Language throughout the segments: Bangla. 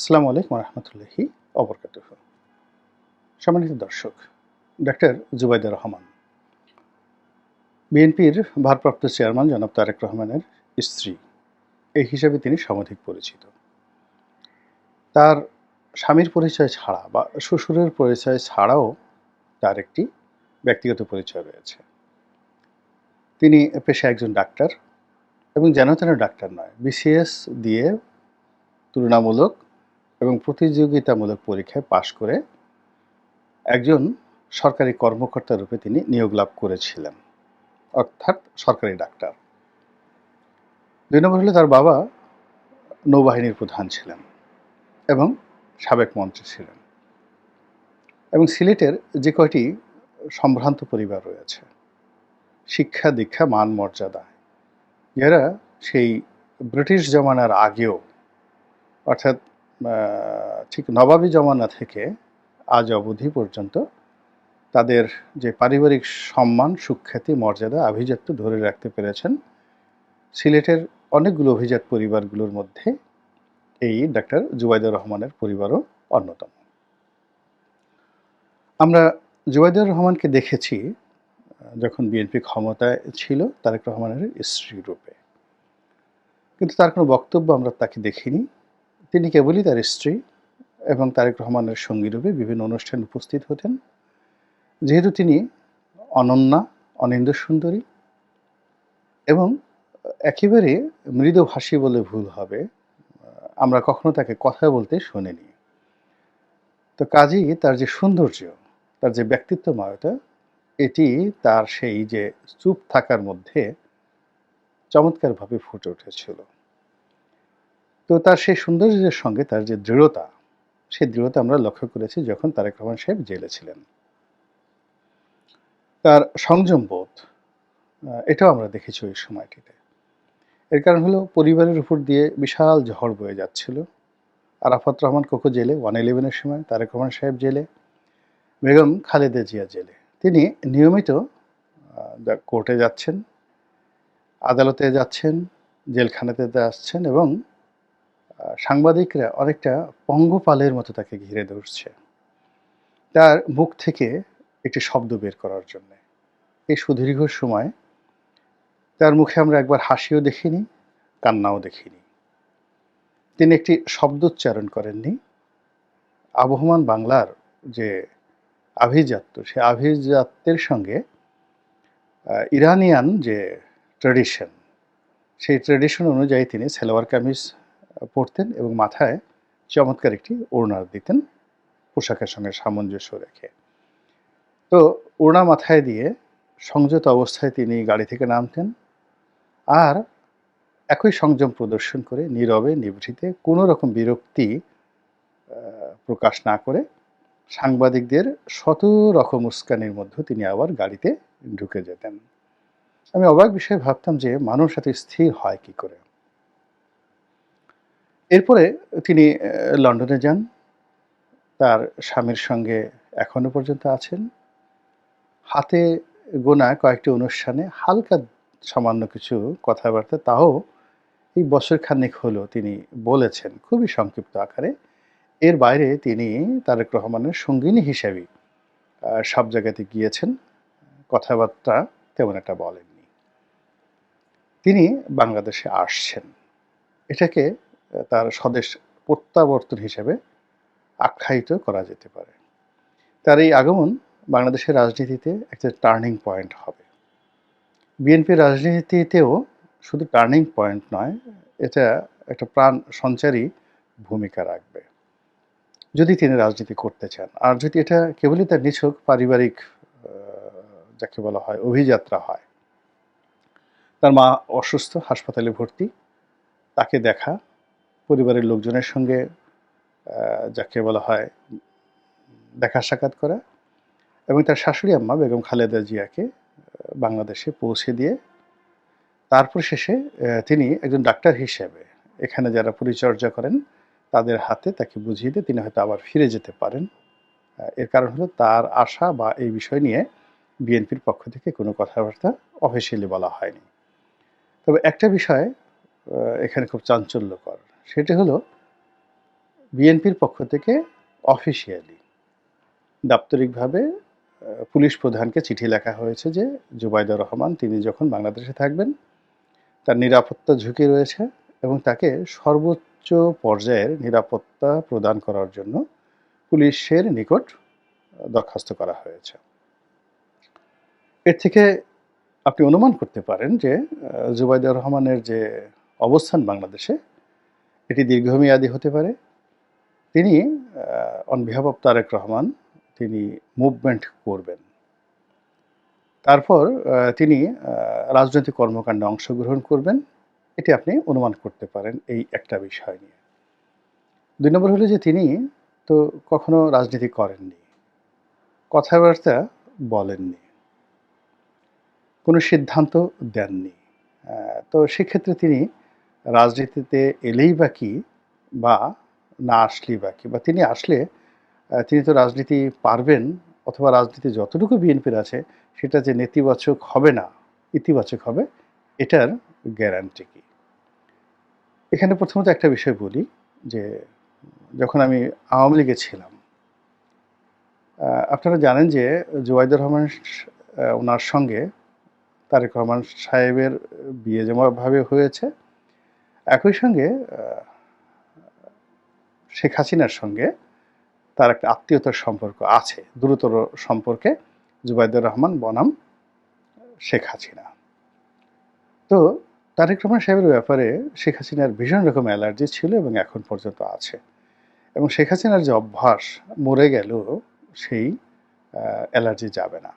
আসসালামু আলাইকুম রহমতুল্লাহি অবরকাত সম্মানিত দর্শক, ডাক্তার জুবাইদা রহমান, বিএনপির ভারপ্রাপ্ত চেয়ারম্যান জনাব তারেক রহমানের স্ত্রী, এই হিসাবে তিনি সমধিক পরিচিত। তার স্বামীর পরিচয় ছাড়া বা শ্বশুরের পরিচয় ছাড়াও তার একটি ব্যক্তিগত পরিচয় রয়েছে। তিনি পেশায় একজন ডাক্তার এবং যেন তেন ডাক্তার নয় বিসিএস দিয়ে তুলনামূলক এবং প্রতিযোগিতামূলক পরীক্ষায় পাশ করে একজন সরকারি কর্মকর্তা রূপে তিনি নিয়োগ লাভ করেছিলেন, অর্থাৎ সরকারি ডাক্তার। দুই নম্বর হলে তার বাবা নৌবাহিনীর প্রধান ছিলেন এবং সাবেক মন্ত্রী ছিলেন এবং সিলেটের যে কয়টি সম্ভ্রান্ত পরিবার রয়েছে, শিক্ষা, দীক্ষা, মান, মর্যাদা, এরা সেই ব্রিটিশ জমানার আগেও, অর্থাৎ ঠিক নবাবী জমানা থেকে আজ অবধি পর্যন্ত তাদের যে পারিবারিক সম্মান, সুখ্যাতি, মর্যাদা, আভিজাত্য ধরে রাখতে পেরেছেন, সিলেটের অনেকগুলো অভিজাত পরিবারগুলোর মধ্যে এই ডাক্তার জুবাইদুর রহমানের পরিবারও অন্যতম। আমরা জুবাইদুর রহমানকে দেখেছি যখন বিএনপি ক্ষমতায় ছিল, তারেক রহমানের স্ত্রী রূপে। কিন্তু তার কোনো বক্তব্য আমরা তাকে দেখিনি। তিনি কেবলই তার স্ত্রী এবং তারেক রহমানের সঙ্গী রূপে বিভিন্ন অনুষ্ঠানে উপস্থিত হতেন। যেহেতু তিনি অনন্যা, অনিন্দ সুন্দরী এবং একেবারে মৃদুভাষী বলে ভুল হবে, আমরা কখনো তাকে কথা বলতে শুনিনি। তো কাজেই তার যে সৌন্দর্য, তার যে ব্যক্তিত্বময়তা, এটি তার সেই যে চুপ থাকার মধ্যে চমৎকারভাবে ফুটে উঠেছিল। তো তার সেই সৌন্দর্যের সঙ্গে তার যে দৃঢ়তা, সেই দৃঢ়তা আমরা লক্ষ্য করেছি যখন তারেক রহমান সাহেব জেলে ছিলেন। তার সংযম বোধ এটাও আমরা দেখেছি ওই সময়টিতে। এর কারণ হলো পরিবারের উপর দিয়ে বিশাল ঝড় বয়ে যাচ্ছিল। আরাফাত রহমান কোকো জেলে, ওয়ান ইলেভেনের সময় তারেক রহমান সাহেব জেলে, বেগম খালেদা জিয়া জেলে। তিনি নিয়মিত কোর্টে যাচ্ছেন, আদালতে যাচ্ছেন, জেলখানাতে আসছেন এবং সাংবাদিকরা অনেকটা পঙ্গপালের মতো তাকে ঘিরে ধরছে। তার মুখ থেকে একটি শব্দ বের করার জন্য। এই সুদীর্ঘ সময় তার মুখে আমরা একবার হাসিও দেখিনি, কান্নাও দেখিনি। তিনি একটি শব্দ উচ্চারণ করেননি। আবহমান বাংলার যে আভিজাত্য, সে আভিজাত্যের সঙ্গে ইরানিয়ান যে ট্রেডিশন সেই ট্রেডিশন অনুযায়ী তিনি সালোয়ার কামিজ পরতেন এবং মাথায় চমৎকার একটি ওড়না দিতেন পোশাকের সঙ্গে সামঞ্জস্য রেখে। তো ওড়না মাথায় দিয়ে সংযত অবস্থায় তিনি গাড়ি থেকে নামতেন আর একই সংযম প্রদর্শন করে নীরবে নিভৃতে কোনো রকম বিরক্তি প্রকাশ না করে সাংবাদিকদের শত রকম উস্কানির মধ্যে তিনি আবার গাড়িতে ঢুকে যেতেন। আমি অবাক বিষয়ে ভাবতাম যে মানুষ এত স্থির হয় কি করে। এরপরে তিনি লন্ডনে যান। তার স্বামীর সঙ্গে এখনও পর্যন্ত আছেন। হাতে গোনা কয়েকটি অনুষ্ঠানে হালকা সামান্য কিছু কথাবার্তা, তাও এই বছর খানেক হলো তিনি বলেছেন, খুবই সংক্ষিপ্ত আকারে। এর বাইরে তিনি তারেক রহমানের সঙ্গিনী হিসেবে সব জায়গাতে গিয়েছেন। কথাবার্তা তেমন একটা বলেননি। তিনি বাংলাদেশে আসছেন। এটাকে তার স্বদেশ প্রত্যাবর্তন হিসেবে আখ্যায়িত করা যেতে পারে। তার এই আগমন বাংলাদেশের রাজনীতিতে একটা টার্নিং পয়েন্ট হবে। বিএনপির রাজনীতিতেও শুধু টার্নিং পয়েন্ট নয়, এটা একটা প্রাণ সঞ্চারী ভূমিকা রাখবে। যদি তিনি রাজনীতি করতে চান, আর যদি এটা কেবলই তার নিছক পারিবারিক যাকে বলা হয় অভিযাত্রা হয়, তার মা অসুস্থ, হাসপাতালে ভর্তি, তাকে দেখা পরিবারের লোকজনের সঙ্গে যাকে বলা হয় দেখা সাক্ষাৎ করা এবং তার শাশুড়ি আম্মা বেগম খালেদা জিয়াকে বাংলাদেশে পৌঁছে দিয়ে তারপর শেষে তিনি একজন ডাক্তার হিসেবে এখানে যারা পরিচর্যা করেন তাদের হাতে তাকে বুঝিয়ে দিয়ে তিনি হয়তো আবার ফিরে যেতে পারেন। এর কারণ হলো তার আশা বা এই বিষয় নিয়ে বিএনপির পক্ষ থেকে কোনো কথাবার্তা অফিসিয়ালি বলা হয়নি। তবে একটা বিষয় এখানে খুব চাঞ্চল্যকর। সেটি হলো বিএনপির পক্ষ থেকে অফিসিয়ালি দাপ্তরিকভাবে পুলিশ প্রধানকে চিঠি লেখা হয়েছে যে জুবাইদা রহমান, তিনি যখন বাংলাদেশে থাকবেন, তার নিরাপত্তা ঝুঁকি রয়েছে এবং তাকে সর্বোচ্চ পর্যায়ের নিরাপত্তা প্রদান করার জন্য পুলিশের নিকট দরখাস্ত করা হয়েছে। এর থেকে আপনি অনুমান করতে পারেন যে জুবাইদা রহমানের যে অবস্থান বাংলাদেশে এটি দীর্ঘমেয়াদী হতে পারে। তিনি অন অফ তারেক রহমান, তিনি মুভমেন্ট করবেন। তারপর তিনি রাজনৈতিক কর্মকাণ্ডে অংশগ্রহণ করবেন। এটি আপনি অনুমান করতে পারেন এই একটা বিষয় নিয়ে। দুই নম্বর হলো যে তিনি তো কখনো রাজনীতি করেননি, কথাবার্তা বলেননি, কোনো সিদ্ধান্ত দেননি। তো সেক্ষেত্রে তিনি রাজনীতিতে এলেই বা কি বা না আসলেই বা কি? বা তিনি আসলে তিনি তো রাজনীতি পারবেন অথবা রাজনীতি যতটুকু বিএনপির আছে সেটা যে নেতিবাচক হবে না, ইতিবাচক হবে, এটার গ্যারান্টি কি? এখানে প্রথমত একটা বিষয় বলি যে, যখন আমি আওয়ামী লীগে ছিলাম আপনারা জানেন যে জুবাইদুর রহমান ওনার সঙ্গে তারেক রহমান সাহেবের বিয়ে যেমনভাবে হয়েছে একই সঙ্গে শেখ হাসিনার সঙ্গে তার একটা আত্মীয়তার সম্পর্ক আছে দ্রুতর সম্পর্কে জুবাইদুর রহমান বনাম শেখ হাসিনা। তো তারেক রহমান সাহেবের ব্যাপারে শেখ হাসিনার ভীষণ রকম অ্যালার্জি ছিল এবং এখন পর্যন্ত আছে। এবং শেখ হাসিনার যে অভ্যাস, মরে গেল সেই অ্যালার্জি যাবে না।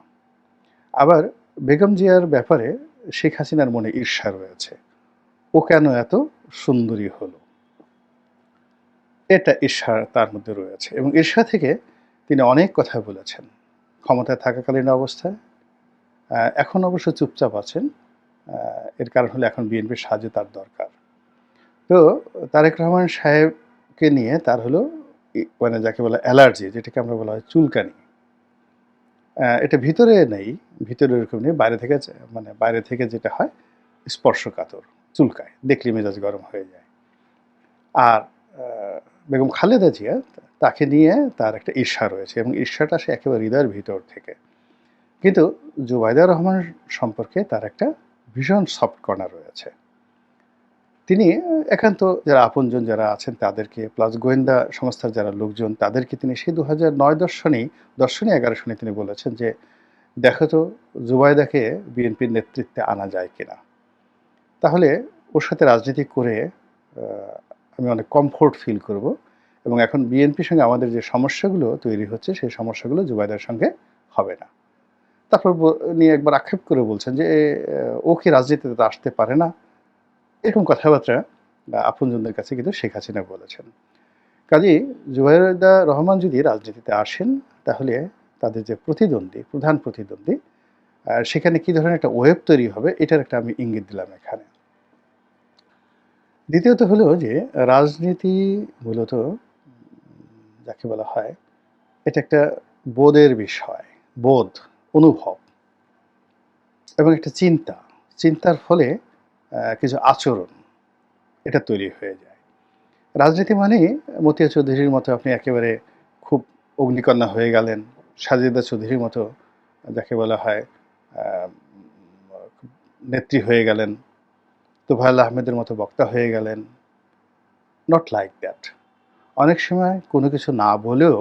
আবার বেগম জিয়ার ব্যাপারে শেখ হাসিনার মনে ঈর্ষা রয়েছে। ও কেন এত সুন্দরী হলো? এটা ঈর্ষা তার মধ্যে রয়েছে এবং ঈর্ষা থেকে তিনি অনেক কথা বলেছেন। ক্ষমতায় থাকাকালীন অবস্থায় এখন অবশ্য চুপচাপ আছেন এর কারণ হলো এখন বিএনপির সাহায্য তার দরকার। তো তারেক রহমান সাহেবকে নিয়ে তার হলো মানে যাকে বলা অ্যালার্জি, যেটাকে আমরা বলা হয় চুলকানি। এটা ভিতরে নেই, ভিতরে এরকম নেই, বাইরে থেকে মানে বাইরে থেকে যেটা হয়, স্পর্শকাতর। চুলকায়, দেখলে মেজাজ গরম হয়ে যায়। আর বেগম খালেদা জিয়া তাকে নিয়ে তার একটা ঈর্ষা রয়েছে এবং ঈর্ষাটা সে একেবারে হৃদয়ের ভিতর থেকে। কিন্তু জুবাইদা রহমান সম্পর্কে তার একটা ভীষণ সফট কর্নার রয়েছে। তিনি একান্ত যারা আপনজন যারা আছেন তাদেরকে প্লাস গোয়েন্দা সংস্থার যারা লোকজন, তাদেরকে তিনি সেই দু হাজার নয় দর্শনেই দর্শনী এগারো সনে তিনি বলেছেন যে, দেখো তো জুবাইদাকে বিএনপির নেতৃত্বে আনা যায় কিনা? তাহলে ওর সাথে রাজনীতি করে আমি অনেক কমফোর্ট ফিল করব এবং এখন বিএনপির সঙ্গে আমাদের যে সমস্যাগুলো তৈরি হচ্ছে, সেই সমস্যাগুলো জুবাইদার সঙ্গে হবে না। তারপর নিয়ে একবার আক্ষেপ করে বলছেন যে ও কি রাজনীতিতে আসতে পারে না? এরকম কথাবার্তা আপনজনদের কাছে কিন্তু শেখ হাসিনা বলেছেন। কাজী জুবাইদা রহমান যদি রাজনীতিতে আসেন, তাহলে তাদের যে প্রতিদ্বন্দ্বী, প্রধান প্রতিদ্বন্দ্বী সেখানে কি ধরনের একটা ওয়েব তৈরি হবে, এটার একটা আমি ইঙ্গিত দিলাম এখানে। দ্বিতীয়ত হলো যে রাজনীতি মূলত, যাকে বলা হয়, এটা একটা বোধের বিষয়, বোধ, অনুভব এবং একটা চিন্তা। চিন্তার ফলে কিছু আচরণ এটা তৈরি হয়ে যায়। রাজনীতি মানে মতিয়া চৌধুরীর মতো আপনি একেবারে খুব অগ্নিকন্যা হয়ে গেলেন, সাজিদা চৌধুরীর মতো যাকে বলা হয় নেত্রী হয়ে গেলেন তোফায়েল আহমেদের মতো বক্তা হয়ে গেলেন। নট লাইক দ্যাট অনেক সময় কোনো কিছু না বলেও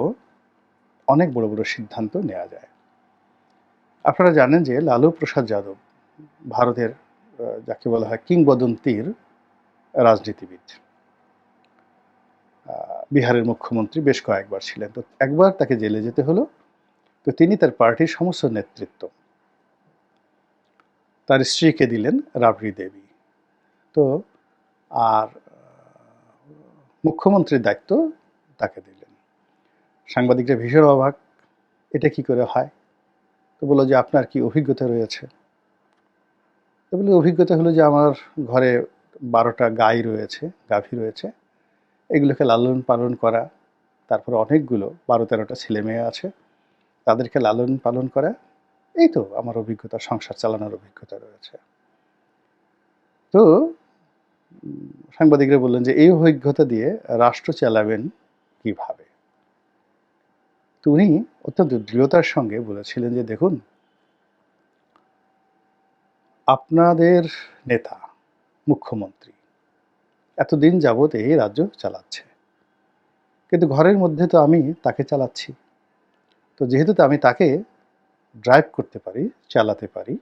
অনেক বড় বড় সিদ্ধান্ত নেওয়া যায়। আপনারা জানেন যে লালু প্রসাদ যাদব ভারতের যাকে বলা হয় কিংবদন্তির রাজনীতিবিদ। বিহারের মুখ্যমন্ত্রী বেশ কয়েকবার ছিলেন। তো একবার তাকে জেলে যেতে হলো। তো তিনি তার পার্টির সমস্ত নেতৃত্ব তার স্ত্রীকে দিলেন রাবড়ি দেবী। তো আর মুখ্যমন্ত্রীর দায়িত্ব তাকে দিলেন। সাংবাদিকরা ভীষণ অবাক, এটা কি করে হয়? তো বলল যে, আপনার কি অভিজ্ঞতা রয়েছে? তো বলি অভিজ্ঞতা হলো যে, আমার ঘরে বারোটা গাই রয়েছে, গাভী রয়েছে। এগুলোকে লালন পালন করা। তারপর অনেকগুলো, বারো তেরোটা ছেলে মেয়ে আছে। তাদেরকে লালন পালন করা। এই তো আমার অভিজ্ঞতা, সংসার চালানোর অভিজ্ঞতা রয়েছে। তো সাংবাদিকরা বললেন যে, এই অভিজ্ঞতা দিয়ে রাষ্ট্র চালাবেন কীভাবে? তো উনি অত্যন্ত দৃঢ়তার সঙ্গে বলেছিলেন যে, দেখুন, আপনাদের নেতা, মুখ্যমন্ত্রী এতদিন যাবৎ এই রাজ্য চালাচ্ছে। কিন্তু ঘরের মধ্যে তো আমি তাকে চালাচ্ছি। তো যেহেতু আমি তাকে ড্রাইভ করতে পারি, চালাতে পারি,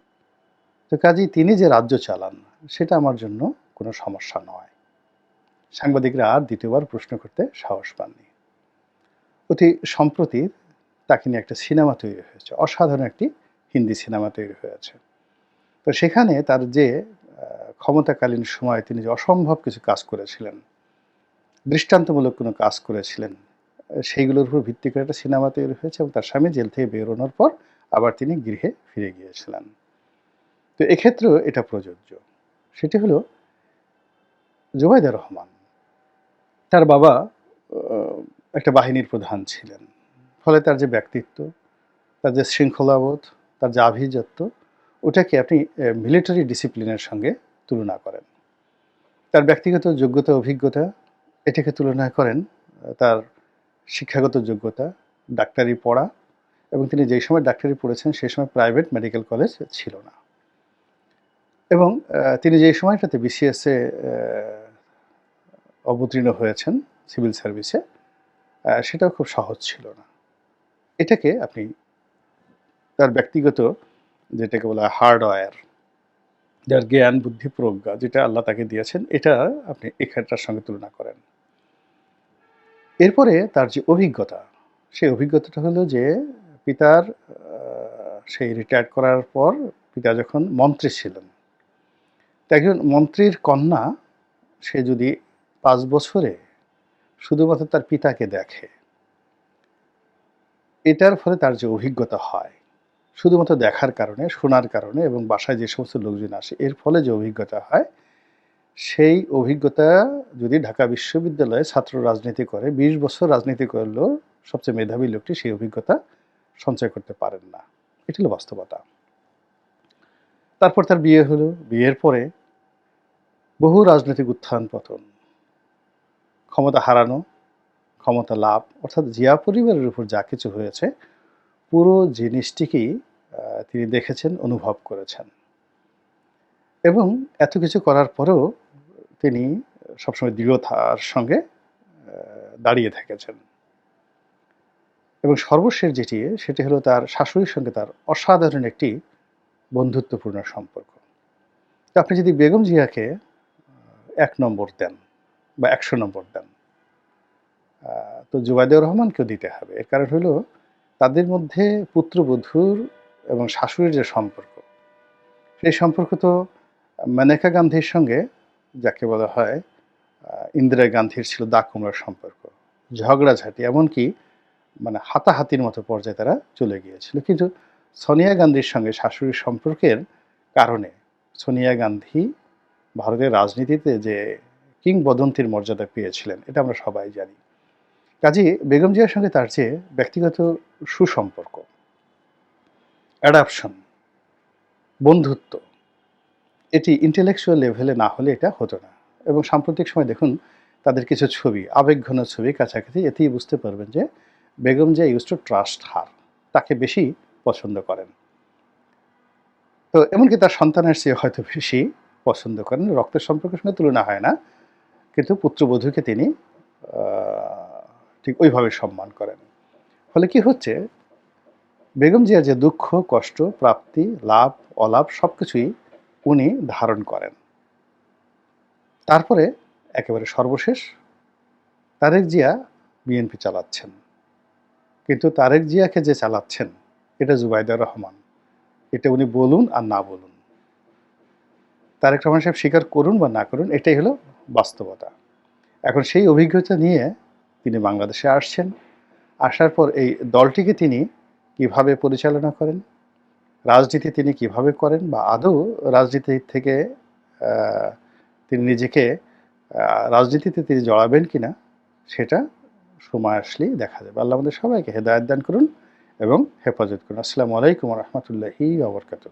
তো কাজেই তিনি যে রাজ্য চালান, সেটা আমার জন্য কোনো সমস্যা নয়। সাংবাদিকরা আর দ্বিতীয়বার প্রশ্ন করতে সাহস পাননি। অতি সম্প্রতি তাকে নিয়ে একটা সিনেমা তৈরি হয়েছে, অসাধারণ একটি হিন্দি সিনেমা তৈরি হয়েছে। তো সেখানে তার যে ক্ষমতাকালীন সময়ে তিনি যে অসম্ভব কিছু কাজ করেছিলেন, দৃষ্টান্তমূলক কোনো কাজ করেছিলেন, সেইগুলোর উপর ভিত্তি করে একটা সিনেমা তৈরি হয়েছে এবং তার স্বামী জেল থেকে বেরোনোর পর আবার তিনি গৃহে ফিরে গিয়েছিলেন। তো এক্ষেত্রেও এটা প্রযোজ্য। সেটি হলো জুবাইদা রহমান, তার বাবা একটা বাহিনীর প্রধান ছিলেন। ফলে তার যে ব্যক্তিত্ব, তার যে শৃঙ্খলাবোধ, তার যে আভিজাত্য, ওটাকে আপনি মিলিটারি ডিসিপ্লিনের সঙ্গে তুলনা করেন। তার ব্যক্তিগত যোগ্যতা, অভিজ্ঞতা, এটাকে তুলনা করেন, তার শিক্ষাগত যোগ্যতা, ডাক্তারি পড়া, এবং তিনি যেই সময় ডাক্তারি পড়েছেন, সেই সময় প্রাইভেট মেডিকেল কলেজ ছিল না। এবং তিনি যেই সময়টাতে বিসিএসে অবতীর্ণ হয়েছেন সিভিল সার্ভিসে সেটাও খুব সহজ ছিল না। এটাকে আপনি তার ব্যক্তিগত যেটাকে বলা হয় হার্ডওয়্যার, যার জ্ঞান, বুদ্ধি, প্রজ্ঞা যেটা আল্লাহ তাকে দিয়েছেন, এটা আপনি এখানটার সঙ্গে তুলনা করেন। এরপরে তার যে অভিজ্ঞতা, সেই অভিজ্ঞতাটা হলো যে পিতার সেই রিটায়ার করার পর পিতা যখন মন্ত্রী ছিলেন একজন মন্ত্রীর কন্যা, সে যদি পাঁচ বছরে শুধুমাত্র তার পিতাকে দেখে। এটার ফলে তার যে অভিজ্ঞতা হয়, শুধুমাত্র দেখার কারণে, শোনার কারণে এবং বাসায় যে সমস্ত লোকজন আসে, এর ফলে যে অভিজ্ঞতা হয়, সেই অভিজ্ঞতা যদি ঢাকা বিশ্ববিদ্যালয়ে ছাত্র রাজনীতি করে, বিশ বছর রাজনীতি করলেও সবচেয়ে মেধাবী লোকটি সেই অভিজ্ঞতা সঞ্চয় করতে পারেন না। এটি হলো বাস্তবতা। তারপর তার বিয়ে হলো। বিয়ের পরে বহু রাজনৈতিক উত্থান পতন। ক্ষমতা হারানো, ক্ষমতা লাভ, অর্থাৎ জিয়া পরিবারের উপর যা কিছু হয়েছে, পুরো জিনিসটিকেই তিনি দেখেছেন, অনুভব করেছেন। এবং এত কিছু করার পরেও তিনি সবসময় দৃঢ়তার সঙ্গে দাঁড়িয়ে থেকেছেন। এবং সর্বশেষ যেটি, সেটি হলো তার শাশুড়ির সঙ্গে তার অসাধারণ একটি বন্ধুত্বপূর্ণ সম্পর্ক। আপনি যদি বেগম জিয়াকে এক নম্বর দেন বা একশো নম্বর দেন তো জুবাইদুর রহমানকেও দিতে হবে। এর কারণ হলো তাদের মধ্যে পুত্রবধূর এবং শাশুড়ির যে সম্পর্ক, সেই সম্পর্ক তো মানেকা গান্ধীর সঙ্গে, যাকে বলা হয় ইন্দিরা গান্ধীর ছিল দা কুমড়ার সম্পর্ক, ঝগড়াঝাটি, এমনকি মানে হাতাহাতির মতো পর্যায়ে তারা চলে গিয়েছিল। কিন্তু সোনিয়া গান্ধীর সঙ্গে শাশুড়ির সম্পর্কের কারণে সোনিয়া গান্ধী ভারতের রাজনীতিতে যে কিংবদন্তির মর্যাদা পেয়েছিলেন, এটা আমরা সবাই জানি। কাজী বেগম জিয়ার সঙ্গে তার যে ব্যক্তিগত সুসম্পর্ক অ্যাডাপশন বন্ধুত্ব, এটি ইন্টেলেকচুয়াল লেভেলে না হলে এটা হতো না। এবং সাম্প্রতিক সময় দেখুন, তাদের কিছু ছবি, আবেগঘন ছবি কাছাকাছি, এতেই বুঝতে পারবেন যে Begum Zia use to trust her তাকে বেশি পছন্দ করেন। তো এমনকি তার সন্তানের চেয়ে হয়তো বেশি পছন্দ করেন। রক্তের সম্পর্কের সঙ্গে তুলনা হয় না। কিন্তু পুত্রবধূকে তিনি ঠিক ওইভাবে সম্মান করেন। ফলে কি হচ্ছে? বেগম জিয়া যে দুঃখ, কষ্ট, প্রাপ্তি, লাভ, অলাভ সব কিছুই উনি ধারণ করেন। তারপরে একেবারে সর্বশেষ, তারেক জিয়া বিএনপি চালাচ্ছেন। কিন্তু তারেক জিয়াকে যে চালাচ্ছেন, এটা জুবাইদা রহমান। এটা উনি বলুন আর না বলুন। তারেক রহমান সাহেব স্বীকার করুন বা না করুন, এটাই হলো বাস্তবতা। এখন সেই অভিজ্ঞতা নিয়ে তিনি বাংলাদেশে আসছেন। আসার পর এই দলটিকে তিনি কীভাবে পরিচালনা করেন, রাজনীতি তিনি কীভাবে করেন বা আদৌ রাজনীতি থেকে তিনি নিজেকে রাজনীতিতে তিনি জড়াবেন কি না সেটা সময় আসলেই দেখা যাবে। আল্লাহ আমাদের সবাইকে হেদায়ত দান করুন এবং হেফাজত করুন। আসসালামু আলাইকুম রহমতুল্লাহি আবরকাত